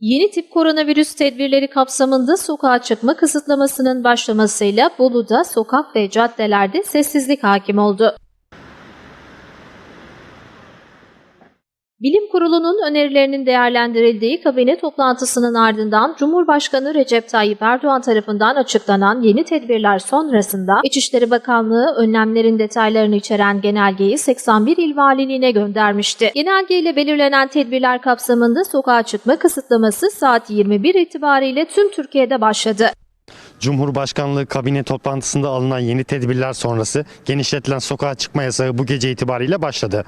Yeni tip koronavirüs tedbirleri kapsamında sokağa çıkma kısıtlamasının başlamasıyla Bolu'da sokak ve caddelerde sessizlik hakim oldu. Bilim Kurulu'nun önerilerinin değerlendirildiği kabine toplantısının ardından Cumhurbaşkanı Recep Tayyip Erdoğan tarafından açıklanan yeni tedbirler sonrasında İçişleri Bakanlığı önlemlerin detaylarını içeren genelgeyi 81 il valiliğine göndermişti. Genelgeyle belirlenen tedbirler kapsamında sokağa çıkma kısıtlaması saat 21 itibariyle tüm Türkiye'de başladı. Cumhurbaşkanlığı kabine toplantısında alınan yeni tedbirler sonrası genişletilen sokağa çıkma yasağı bu gece itibariyle başladı.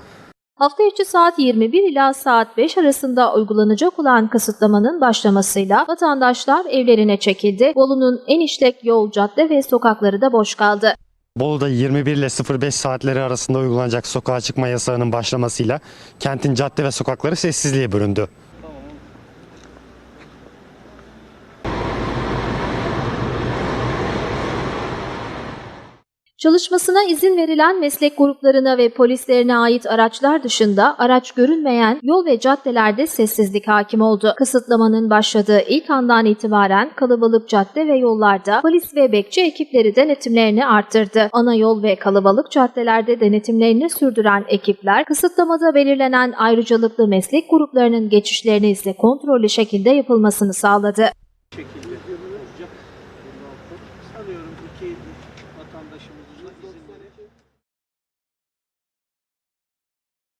Hafta içi saat 21 ila saat 5 arasında uygulanacak olan kısıtlamanın başlamasıyla vatandaşlar evlerine çekildi. Bolu'nun en işlek yol, cadde ve sokakları da boş kaldı. Bolu'da 21 ile 05 saatleri arasında uygulanacak sokağa çıkma yasağının başlamasıyla kentin cadde ve sokakları sessizliğe büründü. Çalışmasına izin verilen meslek gruplarına ve polislerine ait araçlar dışında araç görünmeyen yol ve caddelerde sessizlik hakim oldu. Kısıtlamanın başladığı ilk andan itibaren kalabalık cadde ve yollarda polis ve bekçi ekipleri denetimlerini arttırdı. Ana yol ve kalabalık caddelerde denetimlerini sürdüren ekipler kısıtlamada belirlenen ayrıcalıklı meslek gruplarının geçişlerini ise kontrollü şekilde yapılmasını sağladı. şekilde alıyorum iki vatandaşımızın izinleri.